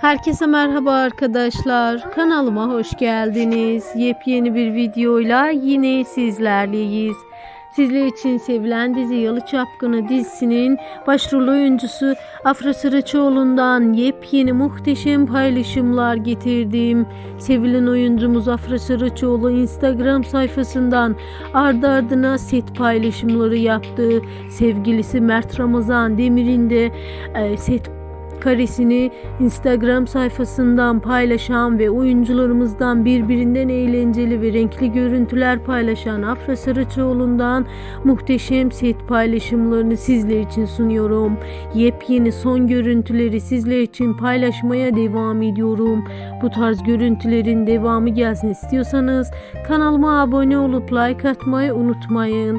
Herkese merhaba arkadaşlar. Kanalıma hoş geldiniz. Yepyeni bir videoyla yine sizlerleyiz. Sizler için sevilen dizi Yalı Çapkını dizisinin başrol oyuncusu Afra Saraçoğlu'ndan yepyeni muhteşem paylaşımlar getirdim. Sevilen oyuncumuz Afra Saraçoğlu Instagram sayfasından ardı ardına set paylaşımları yaptı. Sevgilisi Mert Ramazan Demir'in de e, set karesini Instagram sayfasından paylaşan ve oyuncularımızdan birbirinden eğlenceli ve renkli görüntüler paylaşan Afra Saraçoğlu'ndan muhteşem set paylaşımlarını sizler için sunuyorum. Yepyeni son görüntüleri sizler için paylaşmaya devam ediyorum. Bu tarz görüntülerin devamı gelsin istiyorsanız kanalıma abone olup like atmayı unutmayın.